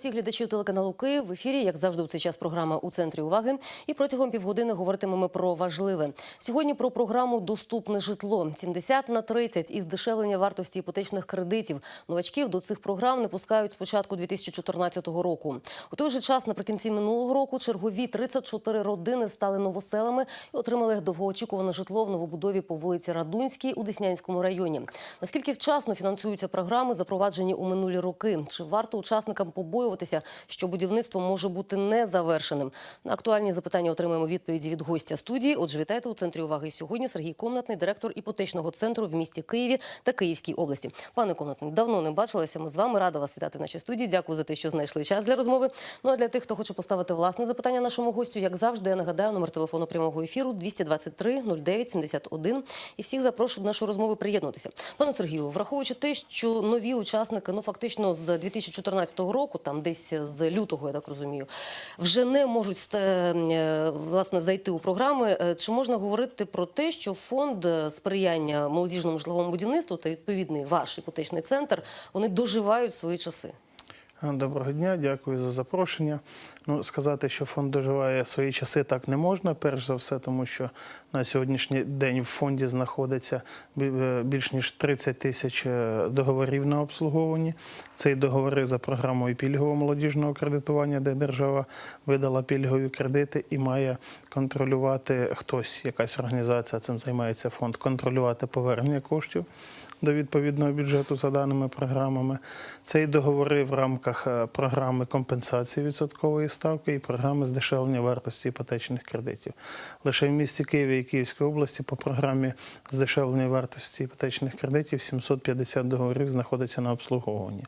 Всіх глядачів телеканалу Київ. В ефірі, як завжди, у цей час програма у центрі уваги. І протягом півгодини говоритимемо про важливе. Сьогодні про програму Доступне житло 70 на 30 із дешевлення вартості іпотечних кредитів. Новачків до цих програм не пускають з початку 2014 року. У той же час, наприкінці минулого року, чергові 34 родини стали новоселами і отримали довгоочікуване житло в новобудові по вулиці Радунській у Деснянському районі. Наскільки вчасно фінансуються програми, запроваджені у минулі роки? Чи варто учасникам побоюватися, що будівництво може бути незавершеним? На актуальні запитання отримаємо відповіді від гостя студії. Отже, вітайте у центрі уваги сьогодні. Сергій Комнатний, директор іпотечного центру в місті Києві та Київській області. Пане Комнатний, давно не бачилися. Ми з вами рада вас вітати в нашій студії. Дякую за те, що знайшли час для розмови. Ну а для тих, хто хоче поставити власне запитання нашому гостю, як завжди, я нагадаю номер телефону прямого ефіру 223 09 71. І всіх запрошую до нашої розмови приєднуватися. Пане Сергію, враховуючи те, що нові учасники, ну фактично з 2014 року, там десь з лютого, я так розумію, вже не можуть е, власне зайти у програми. Е, Чи можна говорити про те, що фонд е, сприяння молодіжному житловому будівництву та відповідний ваш іпотечний центр вони доживають свої часи? Доброго дня, дякую за запрошення. Ну, сказати, що фонд доживає свої часи, так не можна. Перш за все, тому що на сьогоднішній день в фонді знаходиться е, більш ніж 30 тисяч е, договорів на обслуговуванні. Це і договори за програмою пільгового молодіжного кредитування, де держава видала пільгові кредити і має контролювати хтось, якась організація цим займається фонд, контролювати повернення коштів до відповідного бюджету за даними програмами. Це і договори в рамках е, програми компенсації відсоткової ставки і програми здешевлення вартості іпотечних кредитів. Лише в місті Києві і Київській області по програмі здешевлення вартості іпотечних кредитів 750 договорів знаходиться на обслуговуванні.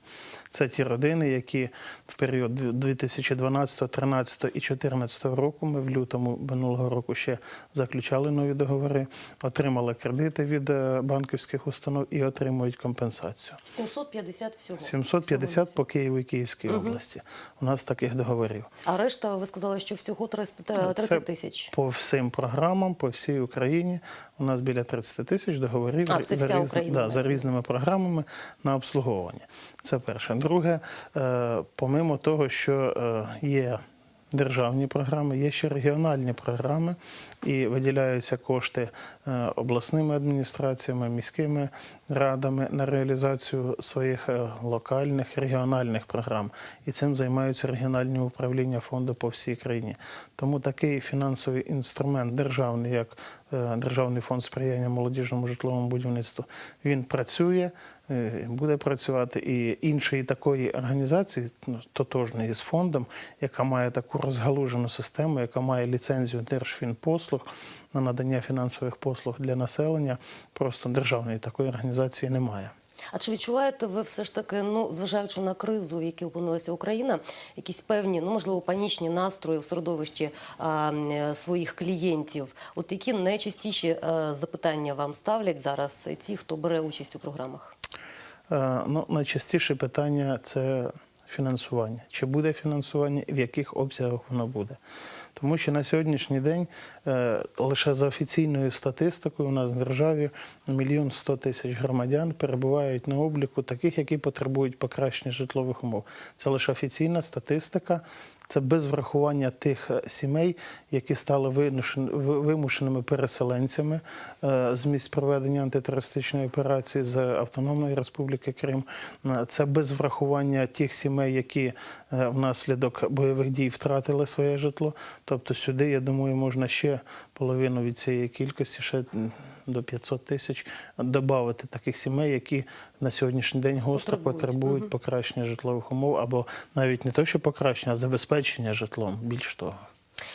Це ті родини, які в період 2012, 2013 і 2014 року, ми в лютому минулого року ще заключали нові договори, отримали кредити від е, банківських установ і отримують компенсацію. 750 всього. 750 по Києву і Київській області. У нас таких договорів. А решта, ви сказали, що всього 300 30 тисяч. По всім програмам, по всій Україні у нас біля 30 тисяч договорів А, це за, вся Україна да, за різними програмами на обслуговування. Це перше. Друге, е, помимо того, що е, є державні програми, є ще регіональні програми, і виділяються кошти е, обласними адміністраціями, міськими радами на реалізацію своїх е, локальних регіональних програм. І цим займаються регіональні управління фонду по всій країні. Тому такий фінансовий інструмент державний, як е, Державний фонд сприяння молодіжному житловому будівництву, він працює, буде працювати. І іншої такої організації, ну, тотожної з фондом, яка має таку розгалужену систему, яка має ліцензію Держфінпослуг на надання фінансових послуг для населення, просто державної такої організації немає. А чи відчуваєте ви все ж таки, ну зважаючи на кризу, в якій опинилася Україна, якісь певні, ну можливо, панічні настрої в середовищі а, е, своїх клієнтів? От які найчастіші а, запитання вам ставлять зараз ті, хто бере участь у програмах? Е, Ну, найчастіше питання це фінансування. Чи буде фінансування в яких обсягах воно буде? Тому що на сьогоднішній день е, лише за офіційною статистикою у нас в державі мільйон сто тисяч громадян перебувають на обліку таких, які потребують покращення житлових умов. Це лише офіційна статистика. Це без врахування тих е, сімей, які стали вимушеними переселенцями е, з місць проведення антитерористичної операції з Автономної Республіки Крим. Е, Це без врахування тих сімей, які внаслідок бойових дій втратили своє житло. Тобто сюди, я думаю, можна ще половину від цієї кількості, ще м, до 500 тисяч, додати таких сімей, які на сьогоднішній день гостро Потребують. потребують покращення житлових умов, або навіть не то, що покращення, а забезпечення житлом. Більш того.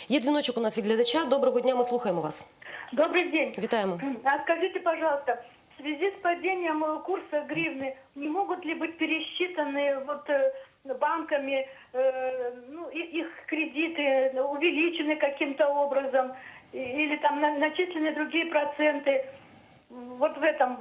Є дзвіночок у нас від глядача. Доброго дня, ми слухаємо вас. Добрый день. Вітаємо. А скажите, пожалуйста, в связи с падением э, курса гривны, не могут ли быть пересчитаны вот э, банками э, ну, и- их кредиты, ну, увеличены каким-то образом, и- или там на- начислены другие проценты? Вот в этом, в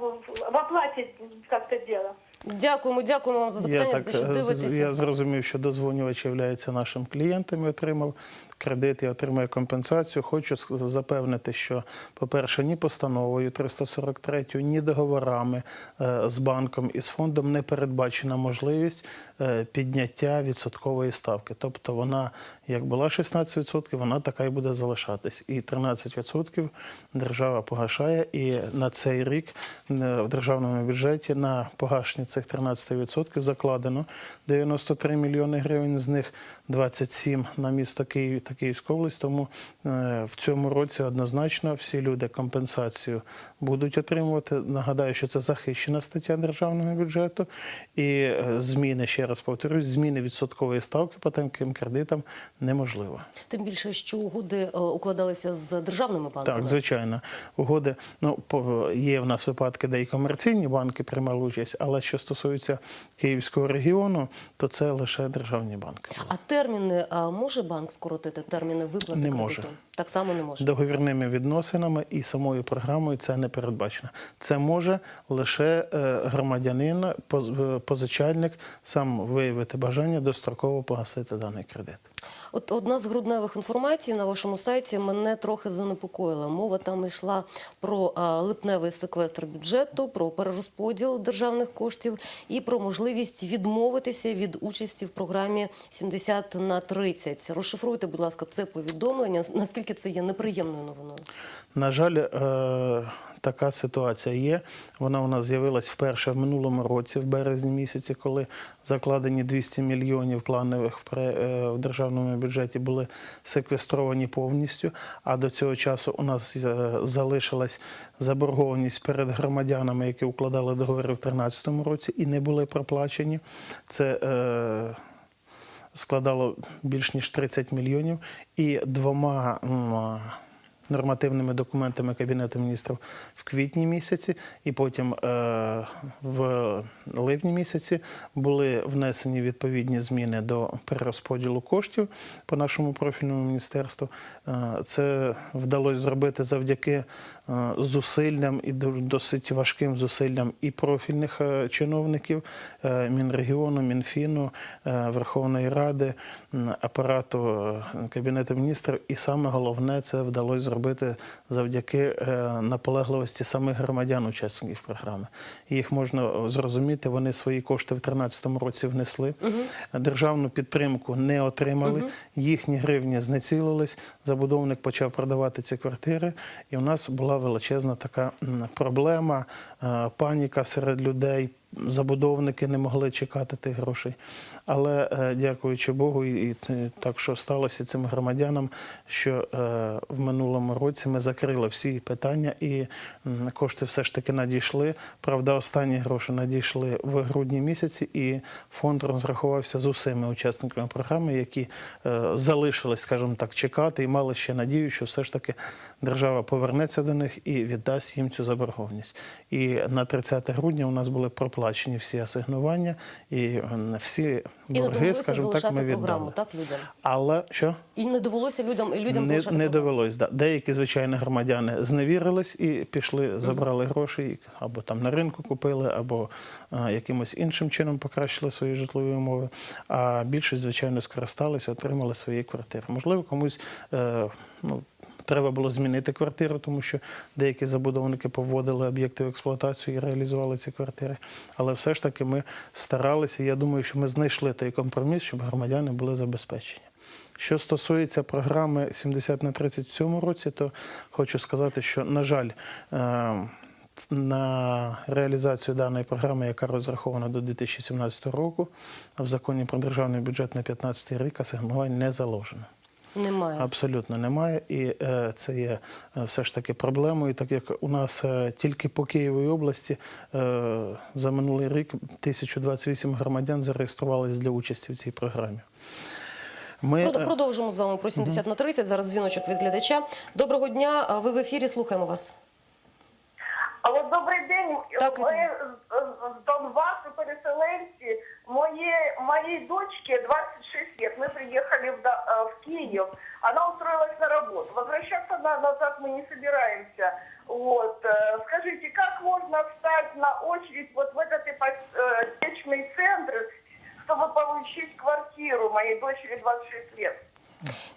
в оплате как-то дело. Дякуємо, дякуємо вам за запитання, за те, що е, з- дивитеся. я зрозумів, що дозвонювач є нашим клієнтом і отримав кредит і отримує компенсацію. Хочу запевнити, що, по-перше, ні постановою 343, ні договорами е, з банком і з фондом не передбачена можливість е, підняття відсоткової ставки. Тобто вона, як була 16%, вона така і буде залишатись. І 13% держава погашає. І на цей рік е, в державному бюджеті на погашення цих 13% закладено 93 мільйони гривень, з них 27 на місто Київ та Київську область. Тому е, в цьому році однозначно всі люди компенсацію будуть отримувати. Нагадаю, що це захищена стаття державного бюджету. І е, зміни, ще раз повторюсь, зміни відсоткової ставки по таким кредитам неможливо. Тим більше, що угоди е, укладалися з державними банками. Так, звичайно, угоди. Ну є в нас випадки, де і комерційні банки приймали участь, але що стосується Київського регіону, то це лише державні банки. А терміни може банк скоротити терміни виплати Не кредиту? може. Так само не може. Договірними відносинами і самою програмою це не передбачено. Це може лише е, громадянин, е, позичальник сам виявити бажання достроково погасити даний кредит. От одна з грудневих інформацій на вашому сайті мене трохи занепокоїла. Мова там йшла про липневий секвестр бюджету, про перерозподіл державних коштів і про можливість відмовитися від участі в програмі 70 на 30. Розшифруйте, будь ласка, це повідомлення. Наскільки це є неприємною новиною? На жаль, е, така ситуація є. Вона у нас з'явилась вперше в минулому році, в березні місяці, коли закладені 200 мільйонів планових в е, в державному бюджеті були секвестровані повністю. А до цього часу у нас е, залишилась заборгованість перед громадянами, які укладали договори в 2013 році і не були проплачені. Це е, складало більш ніж 30 мільйонів і двома. Нормативними документами Кабінету міністрів в квітні місяці, і потім е, в липні місяці були внесені відповідні зміни до перерозподілу коштів по нашому профільному міністерству. Е, це вдалося зробити завдяки е, зусиллям і досить важким зусиллям і профільних чиновників Мінрегіону, Мінфіну, Верховної Ради, апарату Кабінету міністрів. І саме головне це вдалося зробити завдяки е, наполегливості самих громадян, учасників програми. Їх можна зрозуміти, вони свої кошти в 2013 році внесли, державну підтримку не отримали, їхні гривні знецілились, забудовник почав продавати ці квартири, і у нас була величезна така проблема, е, паніка серед людей. Забудовники не могли чекати тих грошей. Але е, дякуючи Богу, і, так що сталося цим громадянам, що е, в минулому році ми закрили всі питання і кошти все ж таки надійшли. Правда, останні гроші надійшли в грудні місяці, і фонд розрахувався з усіма учасниками програми, які е, залишились, скажімо так, чекати і мали ще надію, що все ж таки держава повернеться до них і віддасть їм цю заборгованість. І на 30 грудня у нас були проплачені всі асигнування і всі борги, скажімо так, ми програму, так, людям? Але що? І не довелося людям, і людям не, залишати не довелось. Да. Деякі звичайні громадяни зневірились і пішли, забрали гроші або там на ринку купили, або а, якимось іншим чином покращили свої житлові умови. А більшість, звичайно, скористалися, отримали свої квартири. Можливо, комусь е, ну. Треба було змінити квартиру, тому що деякі забудовники поводили об'єкти в експлуатацію і реалізували ці квартири. Але все ж таки ми старалися. Я думаю, що ми знайшли той компроміс, щоб громадяни були забезпечені. Що стосується програми 70 на 30 в цьому році, то хочу сказати, що, на жаль, е, на реалізацію даної програми, яка розрахована до 2017 року, в законі про державний бюджет на 2015 рік асигнувань не заложено. Немає. Абсолютно немає, і е, це є е, все ж таки проблемою, так як у нас е, тільки по Києвій області е, за минулий рік 1028 громадян зареєструвалися для участі в цій програмі. Ми, е, Продовжимо з вами про 70 на 30. Зараз дзвіночок від глядача. Доброго дня. Ви в ефірі. Слухаємо вас. Алло, добрий день. Так, Ми вітаю. з- Донбасу, переселенці. Моей, моей дочке 26 лет. Мы приехали в, э, в Киев. Она устроилась на работу. Возвращаться на- назад мы не собираемся. Вот. э, Скажите, как можно встать на очередь вот в этот ипотечный центр, чтобы получить квартиру моей дочери 26 лет?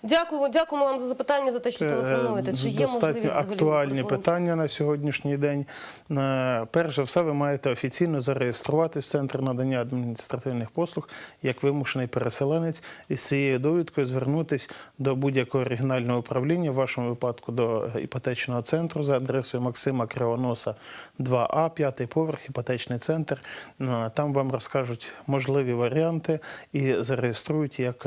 Дякуємо, дякуємо вам за запитання, за те, що Е, телефонуєте. Чи є можливість взагалі актуальні питання на сьогоднішній день. Е, Перш за все, ви маєте офіційно зареєструватись в центр надання адміністративних послуг як вимушений переселенець і з цією довідкою звернутись до будь-якого регіонального управління, в вашому випадку до іпотечного центру за адресою Максима Кривоноса 2А, п'ятий поверх, іпотечний центр. Е, Там вам розкажуть можливі варіанти і зареєструють як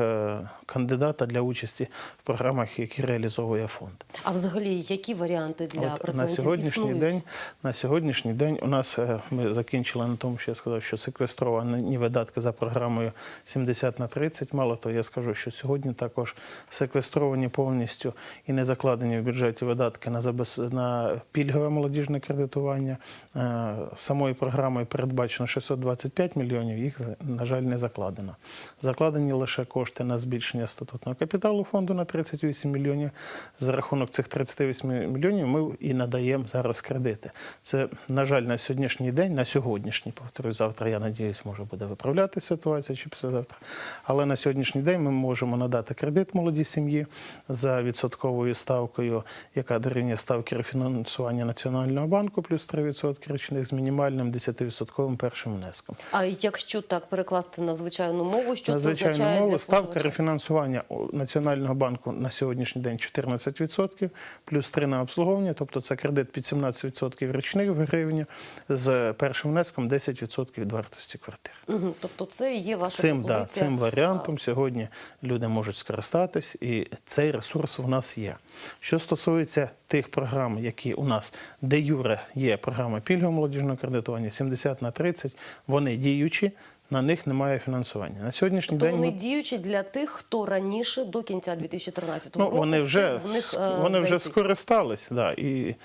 кандидата для участі в програмах, які реалізовує фонд. А взагалі, які варіанти для От на сьогоднішній існують? день на сьогоднішній день у нас е, ми закінчили на тому, що я сказав, що секвестровані видатки за програмою 70 на 30. Мало того, я скажу, що сьогодні також секвестровані повністю і не закладені в бюджеті видатки на забез... на пільгове молодіжне кредитування. Е, Самою програмою передбачено 625 мільйонів. Їх на жаль не закладено. Закладені лише кошти на збільшення статутного капіталу фонду на 38 мільйонів. За рахунок цих 38 мільйонів ми і надаємо зараз кредити. Це, на жаль, на сьогоднішній день, на сьогоднішній, повторюю, завтра, я надіюсь, може буде виправляти ситуація чи післязавтра. Але на сьогоднішній день ми можемо надати кредит молодій сім'ї за відсотковою ставкою, яка дорівнює ставки рефінансування Національного банку, плюс 3% річних з мінімальним 10% першим внеском. А якщо так перекласти на звичайну мову, що на це означає мову ставка рефінансування у Національного банку на сьогоднішній день 14%, плюс 3 на обслуговування, тобто це кредит під 17% річних в гривні з першим внеском 10% від вартості квартир. Мгм. Тобто це є ваша Цим, да, цим варіантом сьогодні люди можуть скористатись, і цей ресурс у нас є. Що стосується тих програм, які у нас де юре є програма пільгового молодіжного кредитування 70 на 30, вони діючі, на них немає фінансування. На сьогоднішній Тобто день вони діючі для тих, хто раніше до кінця 2013 Ну, року вони вже, в них, е, вони вже скористались, да, і,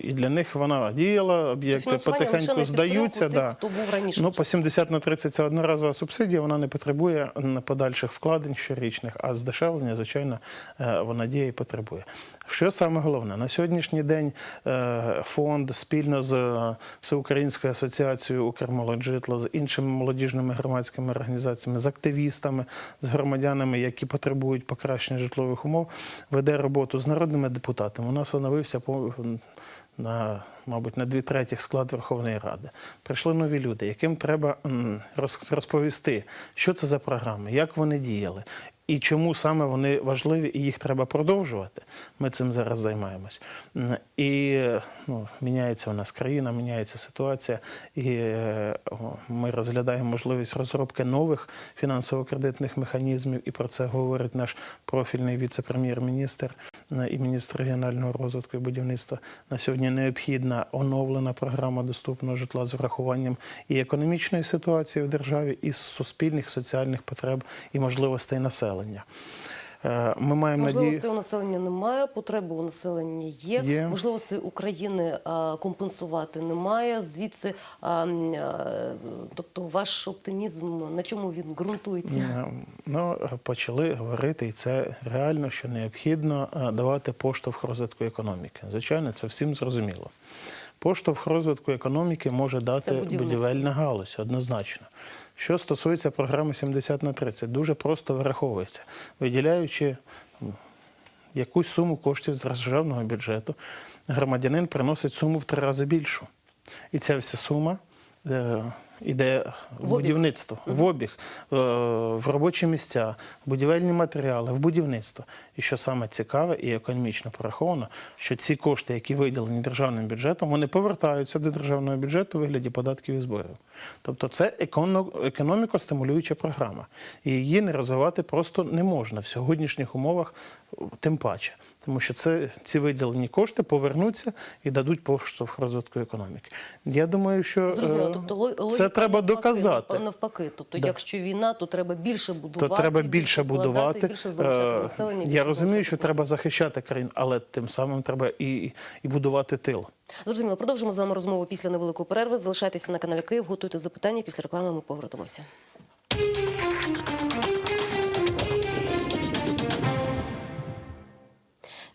і для них вона діяла, об'єкти потихеньку здаються. Да. тих, хто був раніше Ну, по 70 на 30 це одноразова субсидія, вона не потребує подальших вкладень щорічних, а здешевлення, звичайно, е, вона діє і потребує. Що саме головне? На сьогоднішній день е, фонд спільно з е, Всеукраїнською асоціацією «Укрмолоджитло», з іншими молодіжними громадськими організаціями, з активістами, з громадянами, які потребують покращення житлових умов, веде роботу з народними депутатами. У нас оновився на, мабуть, на дві третіх склад Верховної Ради. Прийшли нові люди, яким треба розповісти, що це за програми, як вони діяли. І чому саме вони важливі, і їх треба продовжувати. Ми цим зараз займаємось. І ну, міняється у нас країна, міняється ситуація, і е, ми розглядаємо можливість розробки нових фінансово-кредитних механізмів. І про це говорить наш профільний віце-прем'єр-міністр і міністр регіонального розвитку і будівництва. На сьогодні необхідна оновлена програма доступного житла з врахуванням і економічної ситуації в державі, і суспільних соціальних потреб і можливостей населення. Е, Ми маємо надію. Можливостей у населення немає, потреби у населення є. Є. Можливостей України компенсувати немає. Звідси, а, тобто, ваш оптимізм на чому він ґрунтується? Е, Ну, почали говорити, і це реально, що необхідно е, давати поштовх розвитку економіки. Звичайно, це всім зрозуміло. Поштовх розвитку економіки може дати будівельна галузь, однозначно. Що стосується програми 70 на 30, дуже просто враховується, виділяючи якусь суму коштів з державного бюджету, громадянин приносить суму в три рази більшу. І ця вся сума е, йде в, будівництво, в обіг, е, в робочі місця, будівельні матеріали, в будівництво. І що саме цікаве і економічно пораховано, що ці кошти, які виділені державним бюджетом, вони повертаються до державного бюджету у вигляді податків і зборів. Тобто це еконо- економіко-стимулююча програма. І її не розвивати просто не можна в сьогоднішніх умовах, тим паче. Тому що це, ці виділені кошти повернуться і дадуть поштовх розвитку економіки. Я думаю, що Зрозуміло, е, тобто ло- це треба навпаки, доказати. Навпаки, тобто, Да. якщо війна, то треба більше будувати, То треба більше будувати. більше залучати Е, населення. більше Я розумію, що треба захищати країну, але тим самим треба і, і будувати тил. Зрозуміло, продовжимо з вами розмову після невеликої перерви. Залишайтеся на каналі Київ, готуйте запитання. Після реклами ми повернемося.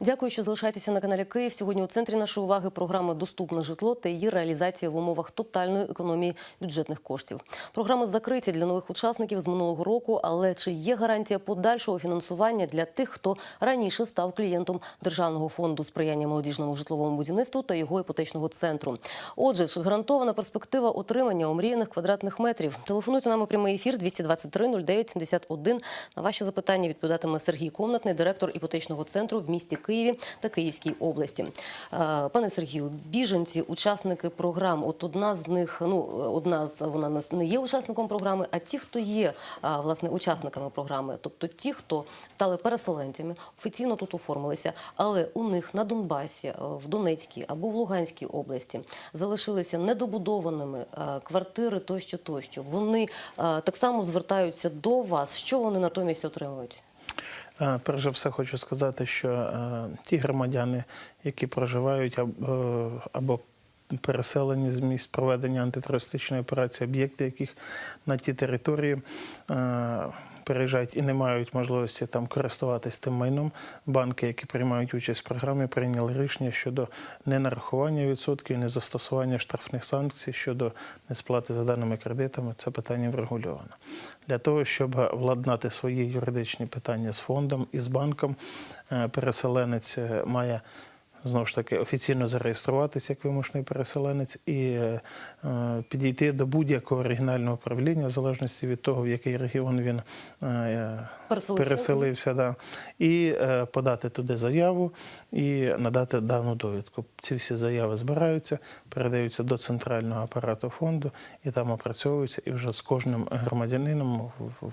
Дякую, що залишаєтеся на каналі Київ. Сьогодні у центрі нашої уваги програма Доступне житло та її реалізація в умовах тотальної економії бюджетних коштів. Програми закриті для нових учасників з минулого року, але чи є гарантія подальшого фінансування для тих, хто раніше став клієнтом Державного фонду сприяння молодіжному житловому будівництву та його іпотечного центру? Отже, чи гарантована перспектива отримання омріяних квадратних метрів? Телефонуйте нам у прямий ефір 223 09 71. На ваші запитання відповідатиме Сергій Комнатний, директор іпотечного центру в місті Києві та Київській області. Е, Пане Сергію, біженці, учасники програм. От одна з них, ну одна з вона не є учасником програми, а ті, хто є власне учасниками програми, тобто ті, хто стали переселенцями, офіційно тут оформилися, але у них на Донбасі, е, в Донецькій або в Луганській області залишилися недобудованими е, квартири тощо, тощо. Вони е, так само звертаються до вас. Що вони натомість отримують? Перш за все хочу сказати, що е, ті громадяни, які проживають або, е, переселені з місць проведення антитерористичної операції, об'єкти, яких на ті території е, переїжджають і не мають можливості там користуватись тим майном, банки, які приймають участь в програмі, прийняли рішення щодо ненарахування відсотків, незастосування штрафних санкцій щодо несплати за даними кредитами. Це питання врегульовано. Для того, щоб владнати свої юридичні питання з фондом і з банком, е, переселенець е, має знову ж таки офіційно зареєструватися як вимушений переселенець і е, е, підійти до будь-якого регіонального управління, в залежності від того, в який регіон він е, Переселився. да, і е, подати туди заяву і надати дану довідку. Ці всі заяви збираються, передаються до центрального апарату фонду і там опрацьовуються. І вже з кожним громадянином в,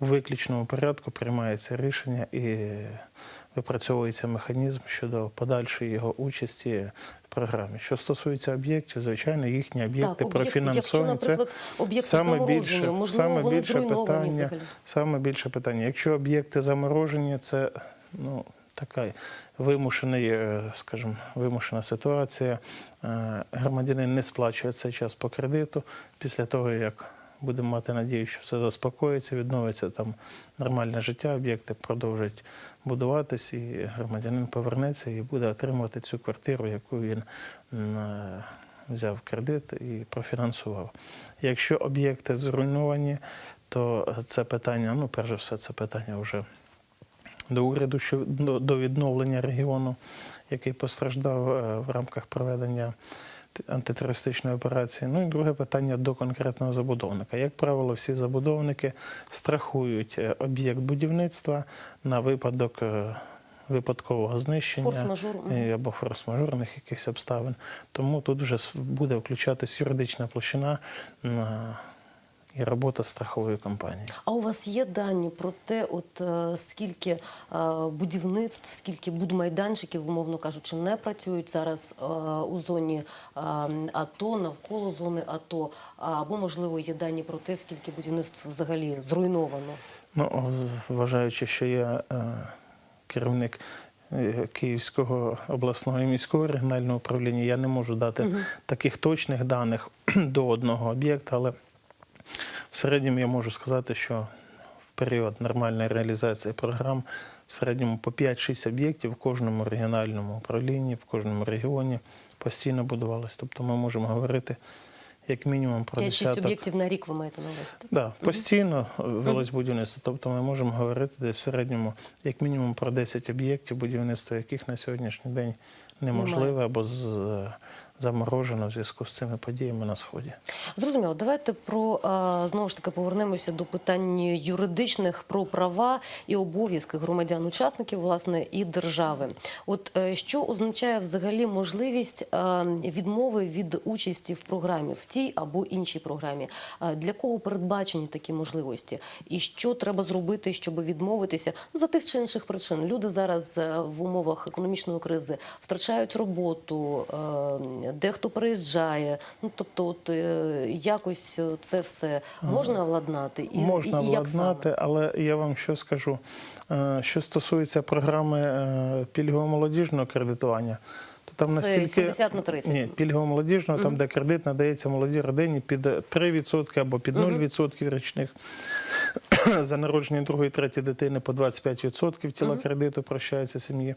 у виключному порядку приймається рішення і випрацьовується механізм щодо подальшої його участі в програмі. Що стосується об'єктів, звичайно, їхні об'єкти. Якщо, профінансовані. Це саме більше, можливо, саме більше питання, взагалі. Саме більше питання. Якщо об'єкти заморожені, це ну, така вимушений, е, скажімо, вимушена ситуація. Е, Громадянин не сплачує цей час по кредиту. Після того, як будемо мати надію, що все заспокоїться, відновиться там нормальне життя, об'єкти продовжують будуватись, і громадянин повернеться і буде отримувати цю квартиру, яку він е, взяв кредит і профінансував. Якщо об'єкти зруйновані, то це питання, ну, перш за все, це питання вже до уряду що до, відновлення регіону, який постраждав е, в рамках проведення антитерористичної операції. Ну і друге питання до конкретного забудовника. Як правило, всі забудовники страхують е, об'єкт будівництва на випадок. е, Випадкового знищення Форс-мажор. або форс-мажорних якихось обставин. Тому тут вже буде включатись юридична площина і робота страхової компанії. А у вас є дані про те, от е, скільки е, будівництв, скільки будмайданчиків, умовно кажучи, не працюють зараз е, у зоні е, АТО, навколо зони АТО, або можливо є дані про те, скільки будівництв взагалі зруйновано? Ну, вважаючи, що я е, керівник Київського обласного і міського регіонального управління, я не можу дати таких точних даних до одного об'єкта, але в середньому я можу сказати, що в період нормальної реалізації програм в середньому по 5-6 об'єктів в кожному регіональному управлінні, в кожному регіоні постійно будувалось. Тобто ми можемо говорити як мінімум про 5-6 десяток. об'єктів на рік ви маєте на увазі? так? Да, постійно велось будівництво. Тобто ми можемо говорити десь в середньому як мінімум про 10 об'єктів, будівництво яких на сьогоднішній день неможливе або з, е, заморожено в зв'язку з цими подіями на сході. Зрозуміло, давайте про е, знову ж таки повернемося до питань юридичних про права і обов'язки громадян-учасників, власне, і держави. От е, що означає взагалі можливість е, відмови від участі в програмі, в тій або іншій програмі? Для кого передбачені такі можливості? І що треба зробити, щоб відмовитися за тих чи інших причин? Люди зараз в умовах економічної кризи втрачають роботу, е, дехто переїжджає. Ну тобто, от е, якось це все можна владнати і, Можна і, і як владнати, але я вам що скажу. Е, Що стосується програми е, пільгово-молодіжного кредитування, то там настільки 70 на 30. Ні, пільгово-молодіжного, там, де кредит надається молодій родині під 3% або під 0% річних. за народження другої, третьої дитини по 25% тіла кредиту прощається сім'ї, е,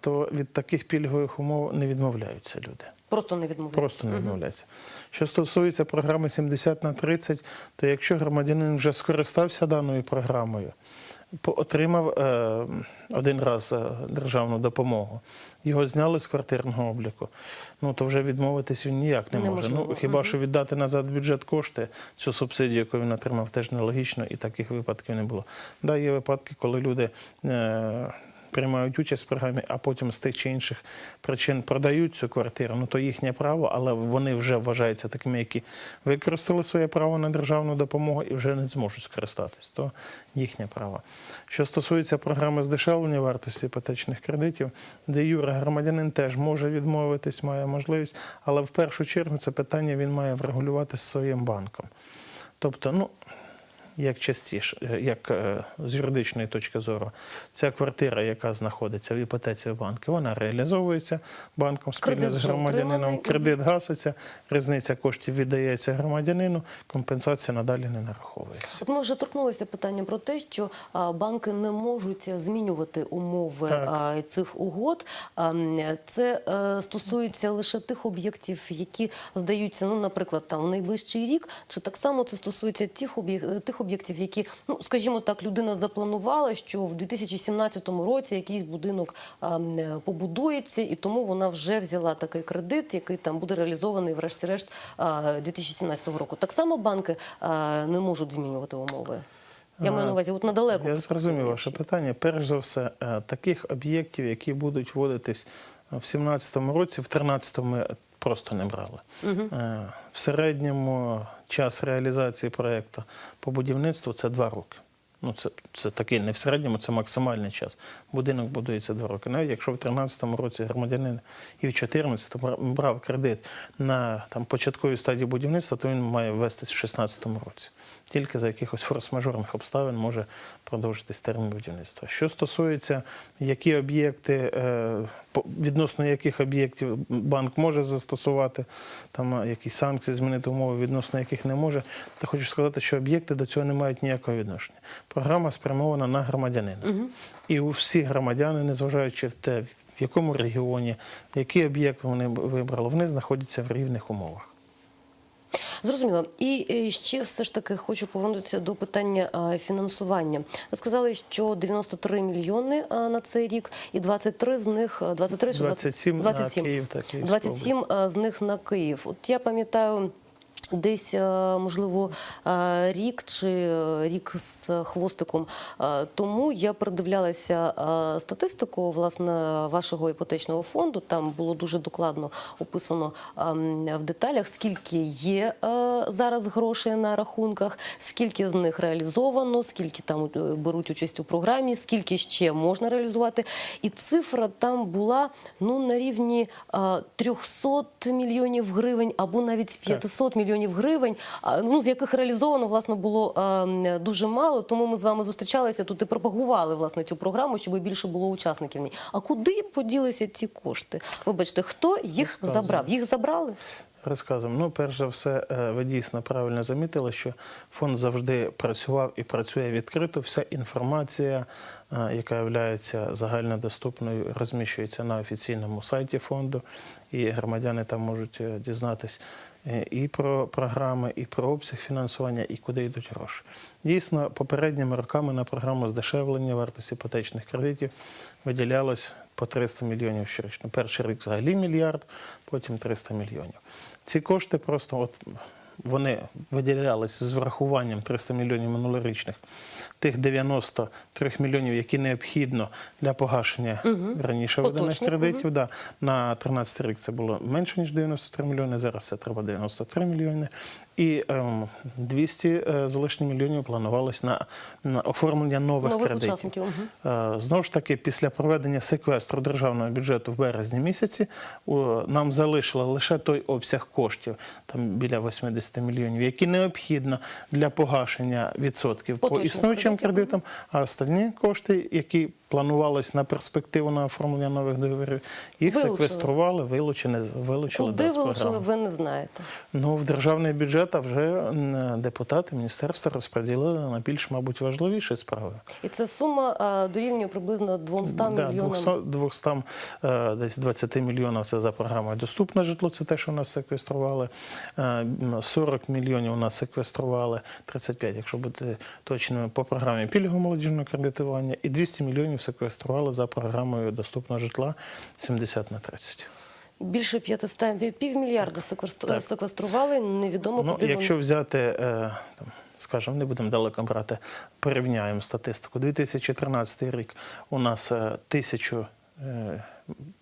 то від таких пільгових умов не відмовляються люди. Просто не відмовляють. Просто не відмовляється. Що стосується програми 70 на 30, то якщо громадянин вже скористався даною програмою, отримав е, один раз е, державну допомогу, його зняли з квартирного обліку, ну то вже відмовитись він ніяк не може. Ну хіба що віддати назад в бюджет кошти, цю субсидію, яку він отримав, теж нелогічно, і таких випадків не було. Да, є випадки, коли люди. Приймають участь в програмі, а потім з тих чи інших причин продають цю квартиру, ну то їхнє право, але вони вже вважаються такими, які використали своє право на державну допомогу і вже не зможуть скористатись. То їхнє право. Що стосується програми здешевлення вартості іпотечних кредитів, де Юра громадянин теж може відмовитись, має можливість, але в першу чергу це питання він має врегулювати з своїм банком. Тобто, ну як частіше, е, як е, з юридичної точки зору, ця квартира, яка знаходиться в іпотеці в банку, вона реалізовується банком спільно Кредит з громадянином. Кредит гаситься, різниця коштів віддається громадянину, компенсація надалі не нараховується. От ми вже торкнулися питання про те, що банки не можуть змінювати умови Так. цих угод. Це е, стосується лише тих об'єктів, які здаються, ну, наприклад, там в найближчий рік, чи так само це стосується тих об'єктів, об'єктів, які, ну скажімо так, людина запланувала, що в 2017 році якийсь будинок а, м, е, побудується, і тому вона вже взяла такий кредит, який там буде реалізований, врешті-решт, а, 2017 року. Так само банки не можуть змінювати умови. Я маю на увазі, от недалеко. Я зрозумів ваше питання. Перш за все, е, таких об'єктів, які будуть вводитись в 2017 році, в 2013 ми просто не брали. Е, В середньому час реалізації проєкту по будівництву це два роки. Ну, це, це такий не в середньому, це максимальний час. Будинок будується два роки. Навіть якщо в 2013 році громадянин і в 2014 брав кредит на там, початковій стадії будівництва, то він має ввестись в 2016 році. Тільки за якихось форс-мажорних обставин може продовжитись термін будівництва. Що стосується, які об'єкти, е, відносно яких об'єктів банк може застосувати там е, якісь санкції, змінити умови, відносно яких не може, то хочу сказати, що об'єкти до цього не мають ніякого відношення. Програма спрямована на громадянина. І у всі громадяни, незважаючи в те, в якому регіоні, який об'єкт вони вибрали, вони знаходяться в рівних умовах. Зрозуміло. І е, ще все ж таки хочу повернутися до питання е, фінансування. Ви сказали, що 93 мільйони е, на цей рік, і 23 з них е, 23 27 27 на Київ так, Київську 27 е, з них на Київ. От я пам'ятаю. Десь, е, можливо, е, рік чи е, рік з хвостиком тому я передивлялася статистику власне вашого іпотечного фонду. Там було дуже докладно описано ем, в деталях, скільки є зараз грошей на рахунках, скільки з них реалізовано, скільки там беруть участь у програмі, скільки ще можна реалізувати. І цифра там була ну на рівні е, 300 мільйонів гривень або навіть 500 мільйонів гривень, а, ну з яких реалізовано власне було е, дуже мало. Тому ми з вами зустрічалися тут і пропагували власне цю програму, щоб більше було учасників. А куди поділися ці кошти? Вибачте, хто їх забрав? Їх забрали? Розказуємо. Ну, перш за все, е, ви дійсно правильно замітили, що фонд завжди працював і працює відкрито. Вся інформація, е, яка є загальнодоступною, розміщується на офіційному сайті фонду, і громадяни там можуть е, дізнатись і про програми, і про обсяг фінансування, і куди йдуть гроші. Дійсно, попередніми роками на програму здешевлення вартості іпотечних кредитів виділялось по 300 мільйонів щорічно. Перший рік взагалі мільярд, потім 300 мільйонів. Ці кошти просто от вони виділялись з врахуванням 300 мільйонів минулорічних, тих 93 мільйонів, які необхідно для погашення раніше виданих кредитів. Угу. Да, на 13 рік це було менше, ніж 93 мільйони, зараз це треба 93 мільйони. І ем, 200 е, з лишнім мільйонів планувалось на, оформлення нових, Нових кредитів. учасників. Е, Знову ж таки, після проведення секвестру державного бюджету в березні місяці нам залишили лише той обсяг коштів, там біля 80 мільйонів, які необхідно для погашення відсотків по існуючим кредитів. кредитам, а остальні кошти, які планувалось на перспективу на оформлення нових договорів. Їх Вилучили. секвестрували, вилучили, вилучили Куди вилучили, ви не знаєте. Ну, в державний бюджет а вже депутати міністерства розподілили на більш, мабуть, важливіші справи. І ця сума а, дорівнює приблизно 200 Да, мільйонам. 200, 200 е, десь 20 мільйонів це за програмою доступне житло, це те, що у нас секвестрували. Е, 40 мільйонів у нас секвестрували, 35, якщо бути точними, по програмі пільгового молодіжного кредитування, і 200 мільйонів секвестрували за програмою доступного житла 70 на 30. Більше 500, півмільярда секвестр- секвестрували, невідомо Ну, куди якщо вони. взяти, е, там, скажімо, не будемо далеко брати, порівняємо статистику. 2013 рік у нас е, тисячу е,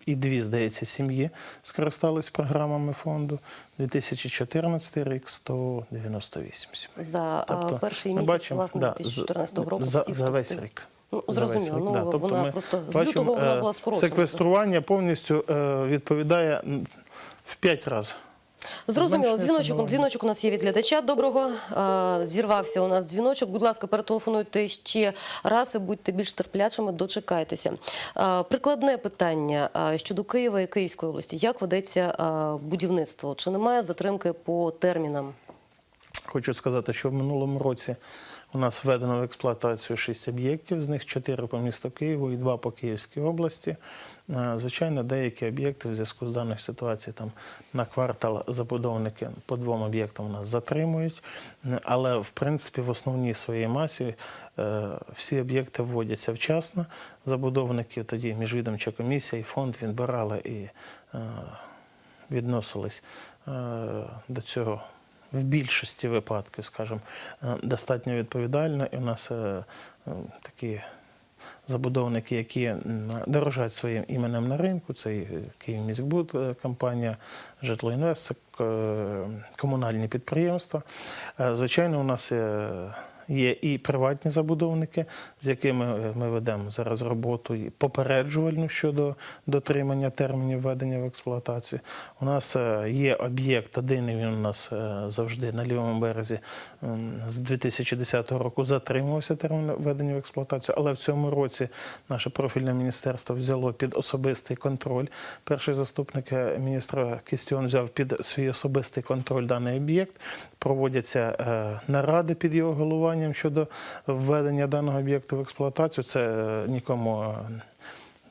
і дві, здається, сім'ї скористались програмами фонду. 2014 рік 198 сімей. За а, перший Тобто місяць, бачимо, власне, да, 2014 року. за, за весь рік. Ну, зрозуміло, ну, да. Тобто вона ми просто з бачимо, лютого вона е, була скорочена. Секвестрування повністю е, відповідає в 5 разів. Зрозуміло, дзвіночок, дзвіночок у нас є від глядача. Доброго. Зірвався у нас дзвіночок. Будь ласка, перетелефонуйте ще раз і будьте більш терплячими, дочекайтеся. Прикладне питання щодо Києва і Київської області. Як ведеться будівництво? Чи немає затримки по термінам? Хочу сказати, що в минулому році у нас введено в експлуатацію 6 об'єктів, з них 4 по місту Києву і 2 по Київській області. Е, Звичайно, деякі об'єкти в зв'язку з даною ситуацією там на квартал забудовники по двом об'єктам нас затримують. Е, Але в принципі в основній своїй масі е, всі об'єкти вводяться вчасно. Забудовники тоді міжвідомча комісія і фонд відбирали і відносились до цього в більшості випадків, скажімо, е, достатньо відповідально. І у нас е, е, такі забудовники, які дорожать своїм іменем на ринку, це Київміськбуд, компанія Житлоінвест, це комунальні підприємства. Звичайно, у нас е, є і приватні забудовники, з якими е, ми ведемо зараз роботу і попереджувальну щодо дотримання термінів введення в експлуатацію. У нас е, є об'єкт один, він у нас е, завжди на лівому березі з 2010 року затримувався термін введення в експлуатацію, але в цьому році наше профільне міністерство взяло під особистий контроль. Перший заступник міністра Кістіон взяв під свій особистий контроль даний об'єкт. Проводяться наради під його головуванням щодо введення даного об'єкту в експлуатацію. Це е, нікому. е,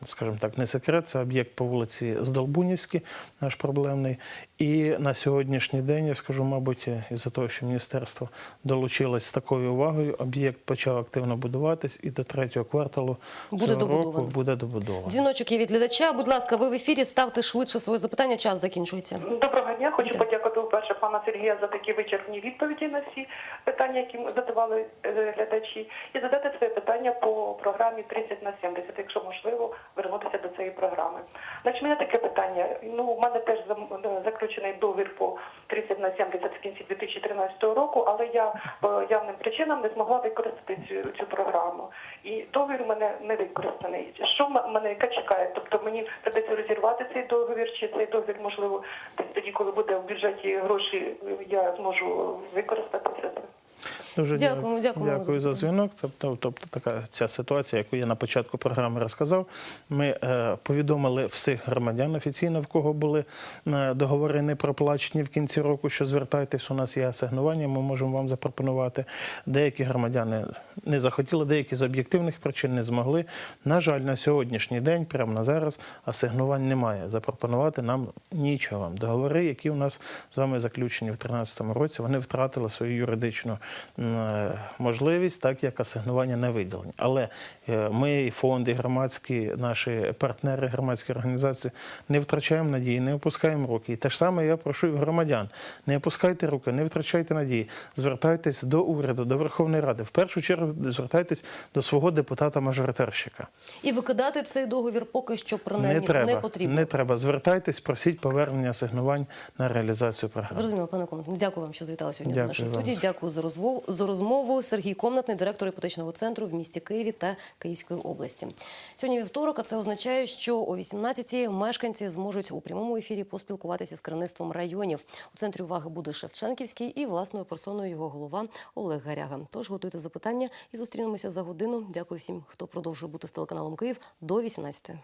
Скажімо так, не секрет, це об'єкт по вулиці Здолбунівській, наш проблемний. І на сьогоднішній день, я скажу, мабуть, із-за того, що міністерство долучилось з такою увагою, об'єкт почав активно будуватись, і до третього кварталу Буде цього року добудований. буде добудований. Дзвіночок є від глядача. Будь ласка, ви в ефірі ставте швидше своє запитання. Час закінчується. Доброго дня. Хочу подякувати вперше пана Сергія за такі вичерпні відповіді на всі питання, які ми задавали е, глядачі, і задати своє питання по програмі 30 на 70, якщо можливо, вернутися до цієї програми. Значить, мене таке питання. Ну, у мене теж е, заключений договір по 30 на 70 в кінці 2013 року, але я по явним причинам не змогла використати цю, цю програму. І договір у мене не використаний. Що мене яка чекає? Тобто мені придеться розірвати цей договір, чи цей договір можливо десь тоді, коли буде в бюджеті гроші, я зможу використати це. Дуже Дякуємо, дякуємо дякую за дзвінок. Тобто, тобто така ця ситуація, яку я на початку програми розказав. Ми е, повідомили всіх громадян офіційно, в кого були е, договори не проплачені в кінці року, що звертайтесь, у нас є асигнування, ми можемо вам запропонувати. Деякі громадяни не захотіли, деякі з об'єктивних причин не змогли. На жаль, на сьогоднішній день, прямо на зараз, асигнувань немає. Запропонувати нам нічого. Вам Договори, які у нас з вами заключені в 2013 році, вони втратили свою юридичну можливість, так як асигнування не виділені. Але е, ми, і фонди, і громадські наші партнери, громадські організації не втрачаємо надії, не опускаємо руки. І те ж саме я прошу і громадян. Не опускайте руки, не втрачайте надії. Звертайтесь до уряду, до Верховної Ради. В першу чергу звертайтесь до свого депутата-мажоритарщика. І викидати цей договір поки що принаймні Не треба, не потрібно. не треба. Звертайтесь, просіть повернення асигнувань на реалізацію програми. Зрозуміло, пане Коменко. Дякую вам, що завітали сьогодні до Дякую нашої вам. студії. Дякую за розмову. За розмову. Сергій Комнатний, директор іпотечного центру в місті Києві та Київської області. Сьогодні вівторок, а це означає, що о 18-й мешканці зможуть у прямому ефірі поспілкуватися з керівництвом районів. У центрі уваги буде Шевченківський і власною персоною його голова Олег Гаряга. Тож готуйте запитання і зустрінемося за годину. Дякую всім, хто продовжує бути з телеканалом Київ до 18-ї.